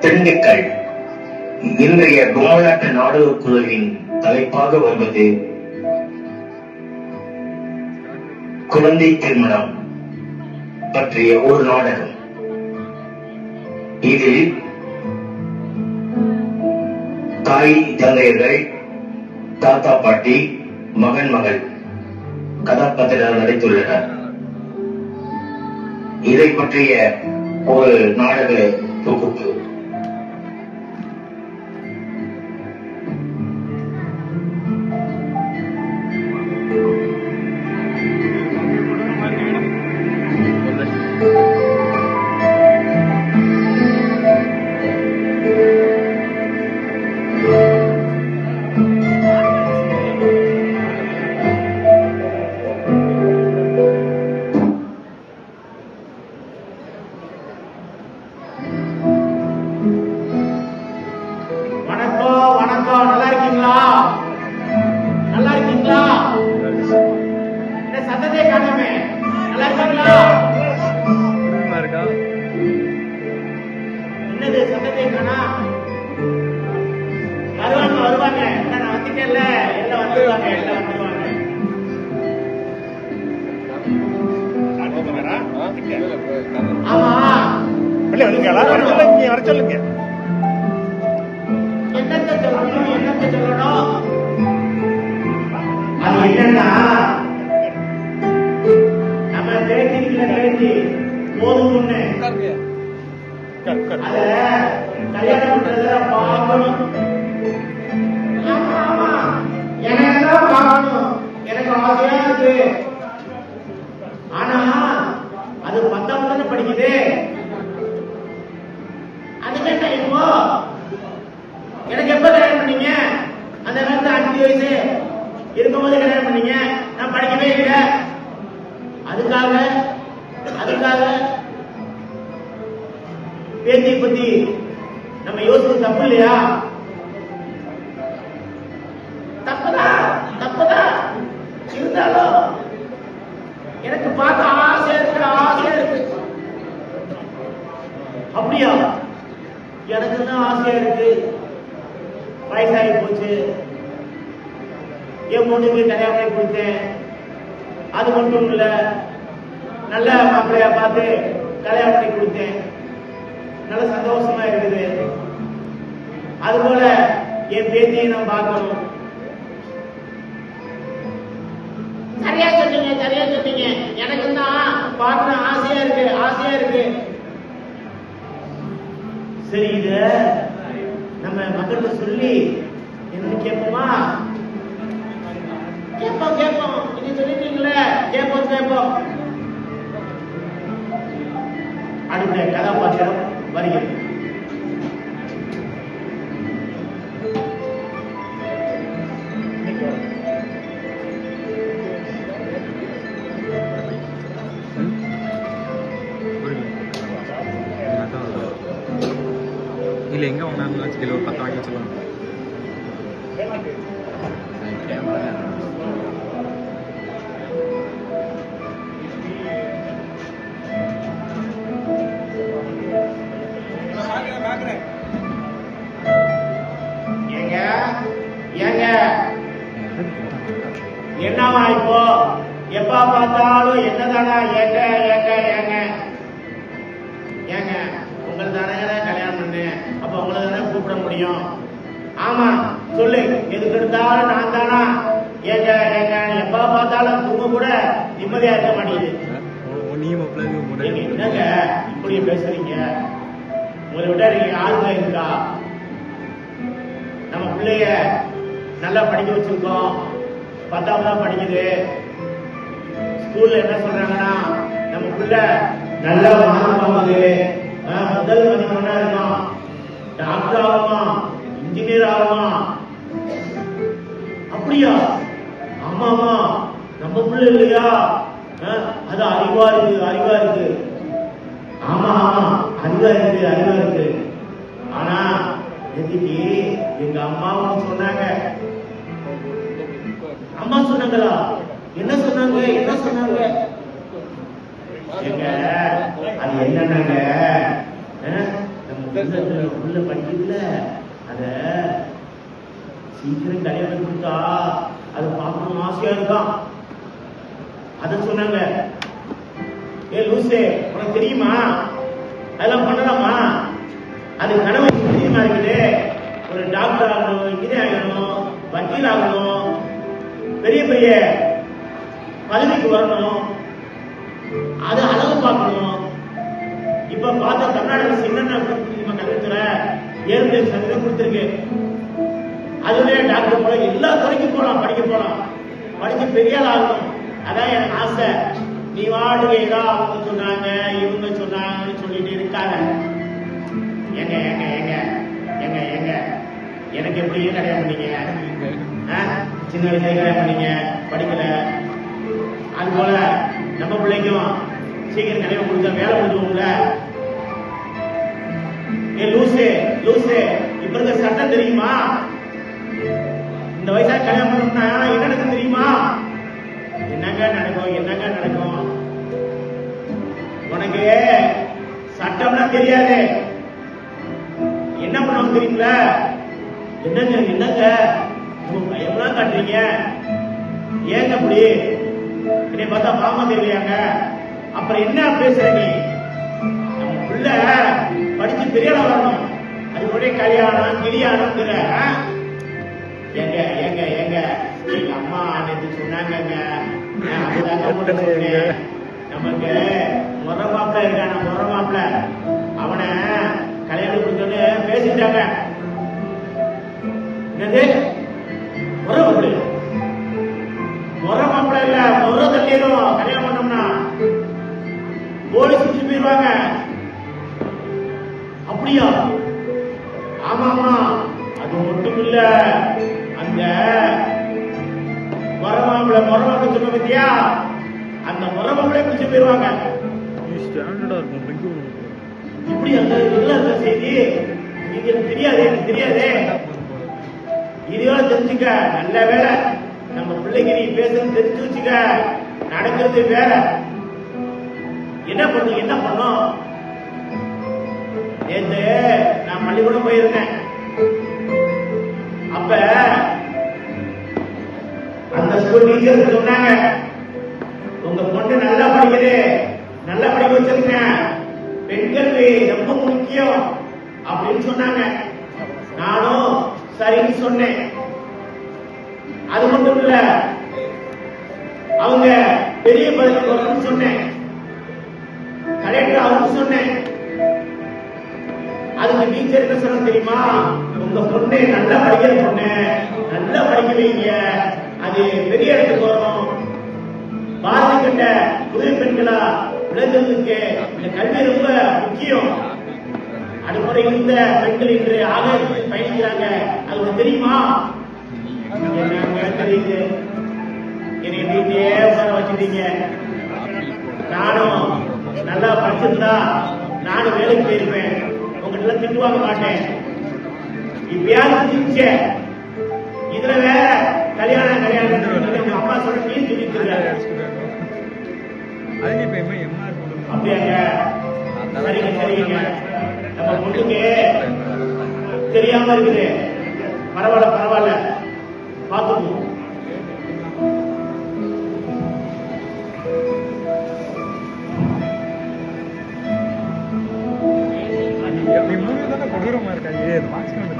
திண்டுக்கல் இன்றைய பொம்மலாட்ட நாடகக் குழுவின் தலைப்பாக வருவது குழந்தை திருமணம் பற்றிய ஒரு நாடகம். இதில் தாய் தந்தையர்கள் தாத்தா பாட்டி மகன் மகள் கதாபாத்திரம் நடித்துள்ளனர். இதை பற்றிய ஒரு நாடக தொகுப்பு. என்னன்னா நம்ம பேட்டிருக்கிற பேட்டி போதும்னு அத கல்யாணம் பண்றத பார்க்கணும். எனக்கு தான் பார்க்கணும். எனக்கு ஆசையா இருக்கு. ஆனா அது பத்தாவது தானே படிக்குது. அதுக்கு என்ன இப்போ? எனக்கு எப்ப கல்யாணம் பண்ணீங்க? அந்த நேரத்துல அஞ்சு வயசு. இருக்கும்போது கல்யாணம் நான் படிக்கவே இல்லை. அதுக்காக அதுக்காக பேத்தி பத்தி. நம்ம யோசிச்சு தப்பு இல்லையா? தப்புதான் தப்புதான் இருந்தாலும் எனக்கு பார்க்க ஆசை இருக்கு ஆசை இருக்கு. அப்படியா? எனக்கு தான் ஆசையா இருக்கு. வயசாகி போச்சு. என் பொண்ணுக்கு கல்யாணம் கொடுத்தேன். அது மட்டும் இல்ல நல்ல மாப்பிள்ளையா பார்த்து கல்யாணம் பண்ணி கொடுத்தேன். நல்ல சந்தோஷமா இருக்குது. அதுபோல என் பேத்தியை நான் பார்க்கணும். சரியா சொன்னீங்க சரியா சொன்னீங்க. எனக்கு தான் பார்க்கணும் ஆசையா இருக்கு ஆசையா இருக்கு. சரி இத நம்ம மக்கள்கிட்ட சொல்லி கேட்போமா கேட்போம் சொல்லிட்டீங்களே? கேட்போம் கேட்போம் அடுத்த கதாபாத்திரம் வருகிறது. இல்ல எங்க வாங்கினாலும் வச்சுக்கல ஒரு பத்து வாங்கி வச்சுக்கலாம் என்னவா இப்போ? எப்ப பார்த்தாலும் என்னதானா ஏங்க? ஏங்க ஏங்க ஏங்க உங்களுக்கு தானே கல்யாணம் பண்ணேன். அப்ப உங்களை தானே கூப்பிட முடியும். ஆமா சொல்லு. எதுக்கு எடுத்தாலும் நான் தானா ஏங்க ஏங்க எப்ப பார்த்தாலும் தூங்க கூட நிம்மதியா இருக்க மாட்டேங்குது நீ மாப்பிள்ள என்னங்க இப்படி பேசுறீங்க உங்களை விட நீங்க யாருங்க இருக்கா நம்ம பிள்ளைய நல்லா படிக்க வச்சிருக்கோம் பத்தாவது தான் படிக்குது ஸ்கூல்ல என்ன சொல்றாங்கன்னா நம்ம பிள்ளை நல்ல மார்க் வாங்குது ஆ, முதல் மதிப்பெண்ணா இருக்கும் டாக்டர் ஆகுமா இன்ஜினியர் ஆகுமா அப்படியா ஆமாமா நம்ம பிள்ளை இல்லையா? அது அறிவா இருக்கு அறிவா இருக்கு. ஆமா ஆமா அறிவா இருக்கு அறிவா இருக்கு. ஆனா எதுக்கு எங்க அம்மா சொன்னாங்க. அம்மா சொன்னாங்களா? என்ன சொன்னாங்க? என்ன சொன்னாங்க? அது என்னன்னாங்க? அஹ், நம்ம உள்ள படிக்கல அத சீக்கிரம் கல்யாணம் கொடுத்தா அது பார்க்கணும் அவசியம் தான் அத சொன்னாங்க. ஏ லூசே உனக்கு தெரியுமா? அதெல்லாம் பண்ணலாமா? அது கனவு தெரியுமா இருக்குது? ஒரு டாக்டர் ஆகணும் இன்ஜினியர் ஆகணும் வக்கீல் ஆகணும். பெரிய பெரிய பதவிக்கு வரணும். அது அளவு பார்க்கணும். இப்ப பார்த்தா தமிழ்நாடு என்னென்ன கொடுத்துருக்கு கல்வித்துறை ஏழு சதவீதம் கொடுத்துருக்கு. அதுலயே டாக்டர் போல எல்லா துறைக்கும் போலாம் படிக்க போலாம். படிச்சு பெரிய ஆகணும் அதான் எனக்கு ஆசை. நீ வாட்டுக்கு ஏதோ அவங்க சொன்னாங்க இவங்க சொன்னாங்கன்னு சொல்லிட்டு இருக்காங்க. எங்க எங்க எங்க எங்க எங்க எனக்கு எப்படி கல்யாணம் பண்ணீங்க சின்ன வயசுல கல்யாணம் பண்ணீங்க படிக்கல. அது போல நம்ம பிள்ளைக்கும் சீக்கிரம் கல்யாணம் கொடுத்தா வேலை கொடுத்துவோம்ல ஏ லூசு லூசு. இப்ப இருக்க சட்டம் தெரியுமா? இந்த வயசா கல்யாணம் பண்ணா நடக்கும்? என்னங்க நடக்கும்? உனக்கு சட்டம்னா தெரியாது. என்ன பண்ணுவாங்க தெரியுங்களா? என்னங்க என்னங்க? பயம்லாம் காட்டுறீங்க. ஏங்க அப்படி? என்னை பார்த்தா பாமா தெரியலையாங்க? அப்புறம் என்ன பேசுற நீ? நம்ம புள்ள படிச்சு பெரிய வரணும். அது ஒரே கல்யாணம் கிளியானங்கிற ஏங்க ஏங்க ஏங்க எங்க அம்மா நேற்று சொன்னாங்கங்க. நமக்கு முறை மாப்பிள்ள இருக்கான முறை மாப்பிள்ள அவனை கல்யாணம் கொடுத்தோன்னு பேசிட்டாங்க என்னது முறை மாப்பிள்ள முறை மாப்பிள்ள இல்ல முறை தள்ளிடும் கல்யாணம் பண்ணோம்னா போலீஸ் பிடிச்சு போயிருவாங்க அப்படியா? ஆமா ஆமா அது மட்டும் இல்ல அந்த மரமாம்பளை மரமாம்பளை சொன்ன பத்தியா அந்த மரமாம்பளை பிடிச்சு போயிருவாங்க. இப்படி அந்த இதுல இருந்த செய்தி இது தெரியாது எனக்கு தெரியாதே. இதோட தெரிஞ்சுக்க நல்ல வேலை நம்ம பிள்ளைங்க நீ பேசுறது தெரிஞ்சு வச்சுக்க. நடக்கிறது வேற. என்ன பண்ணும் என்ன பண்ணும்? நேத்து நான் பள்ளிக்கூடம் போயிருந்தேன். அந்த ஸ்கூல் டீச்சர் சொன்னாங்க. உங்க பொண்ணு நல்லா படிக்குது. நல்லா படிக்க வச்சிருக்கேன் பெண் கல்வி ரொம்ப முக்கியம் அப்படின்னு சொன்னாங்க. நானும் சரின்னு சொன்னேன். அது மட்டும் இல்ல அவங்க பெரிய பதவிக்கு வரணும்னு சொன்னேன். கலெக்டர் அவருக்கு சொன்னேன். அதுக்கு டீச்சர் என்ன சொன்ன தெரியுமா? உங்க பொண்ணு நல்லா படிக்கிற பொண்ணு நல்லா படிக்க வைங்க. அது பெரிய இடத்துக்கு வரணும் பாரதி கண்ட புதிய பெண்களா விளைஞ்சதுக்கு இந்த கல்வி ரொம்ப முக்கியம். அதுபோல இருந்த பெண்கள் இன்று ஆகாயத்தில் பயணிக்கிறாங்க. அது தெரியுமா? தெரியுது? என்னை வீட்லயே உட்கார வச்சுட்டீங்க. நானும் நல்லா படிச்சிருந்தா நானும் வேலைக்கு போயிருப்பேன். உங்ககிட்ட திட்டு வாங்க மாட்டேன். இப்பயாவது புரிஞ்சே இதுல வேற கல்யாணம் கல்யாணம் அம்மா சொல்ல நீ சொல்லிட்டு அது இப்ப எம்மா எம்ஆர் அப்படியாங்க. சரிங்க சரிங்க. நம்ம பொண்ணுக்கு தெரியாம இருக்குது. பரவாயில்ல பரவாயில்ல. தானே கொடூரமா இருக்கா? அது மாஸ்க் வந்து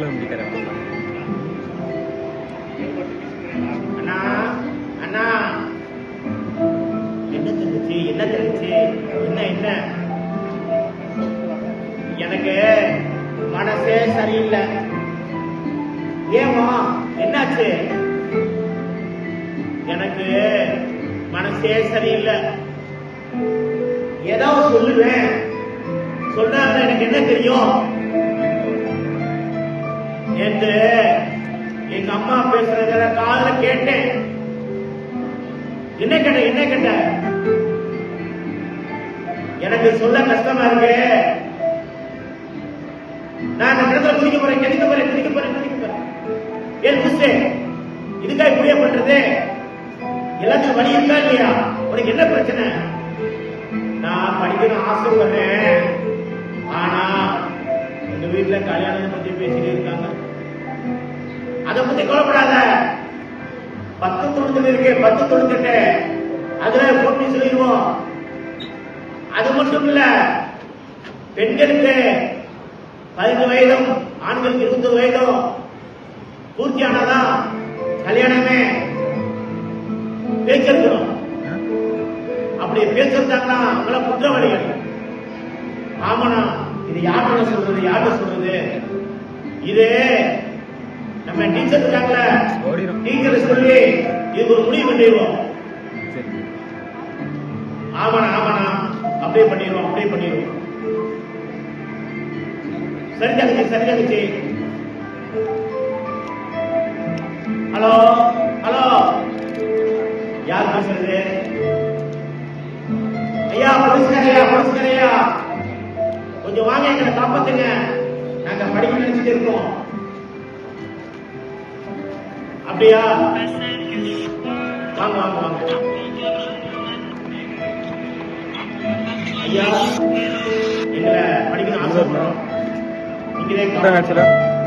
தேவைப்படுதுடா ஏதோ அண்ணா அண்ணா. என்ன தெரிஞ்சு என்ன தெரிஞ்சு என்ன என்ன? எனக்கு மனசே சரியில்லை. ஏமா என்னாச்சு? எனக்கு மனசே சரியில்லை. ஏதோ சொல்லுவேன். சொன்னா எனக்கு என்ன தெரியும்? என்று எங்க அம்மா பேசுறத காதல கேட்டேன். என்ன கேட்ட என்ன கேட்ட? எனக்கு சொல்ல கஷ்டமா இருக்கு. நான் அந்த இடத்துல குதிக்க போறேன் குதிக்க போறேன் குதிக்க போறேன் குதிக்க போறேன். ஏன் புஷ்டு இதுக்கா இப்படியே பண்றது? எல்லாத்துக்கும் வழி இருக்கா இல்லையா? உனக்கு என்ன பிரச்சனை? நான் படிக்கணும் ஆசைப்படுறேன். ஆனா எங்க வீட்டுல கல்யாணத்தை பத்தி அதை பத்தி கவலைப்படாத. பத்து தொண்ணூத்தி இருக்கு பத்து தொண்ணூத்தி அதுல போட்டி சொல்லிடுவோம். அது மட்டும் இல்ல பெண்களுக்கு பதினஞ்சு வயதும் ஆண்களுக்கு இருபது வயதும் பூர்த்தியானதான் கல்யாணமே? பேச்சிருக்கிறோம் அப்படி பேசிருந்தாங்கன்னா அவங்கள குற்றவாளிகள். ஆமாண்ணா இது யார்கிட்ட சொல்றது யார்கிட்ட சொல்றது? இது நம்ம டீச்சர் இருக்காங்களே. டீச்சர் சொல்லி இதுக்கு ஒரு முடிவு பண்ணிடுவோம். ஆமாண்ணா ஆமாண்ணா. அப்படியே பண்ணிடுவோம் அப்படியே பண்ணிடுவோம். சரி தங்கச்சி சரி தங்கச்சி. Hello hello. யார் பேசுறது? ஐயா போலீஸ்காரையா போலீஸ்காரையா கொஞ்சம் வாங்க எங்களை காப்பாத்துங்க. நாங்க படிக்க நினைச்சிட்டு இருக்கோம். அப்படியா? வாங்க வாங்க வாங்க. ஐயா எங்களை படிக்கணும் ஆசைப்படுறோம். நீங்களே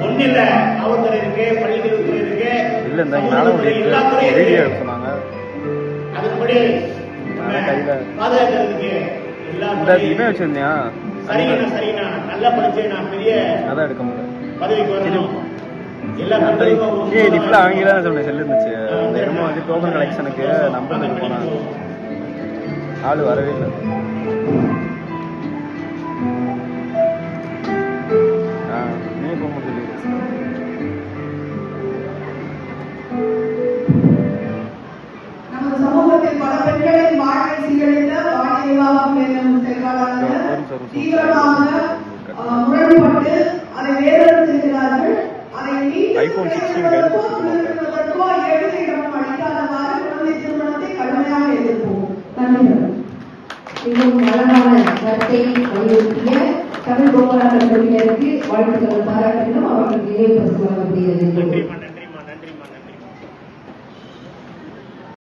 ஒண்ணு இல்ல காவல்துறை இருக்கு பள்ளிக்கல்வித்துறை இருக்கு. இல்ல இந்த வீடியோ சொன்னாங்க. அதுபடி பாதுகாக்கிறதுக்கு எல்லா இவன் வச்சிருந்தியா? சரிங்கண்ணா சரிங்கண்ணா. நல்லா படிச்சு நான் பெரிய அதான் எடுக்க முடியல. பதவிக்கு வரணும். எல்லா ஏய் பெண்களுக்கும் டிப்ல அவங்க தான் சொன்னேன் செல்லு இருந்துச்சு அந்த இடமா வந்து டோக்கன் கலெக்ஷனுக்கு நம்பர் போனாங்க. ஆள் வரவே இல்லை.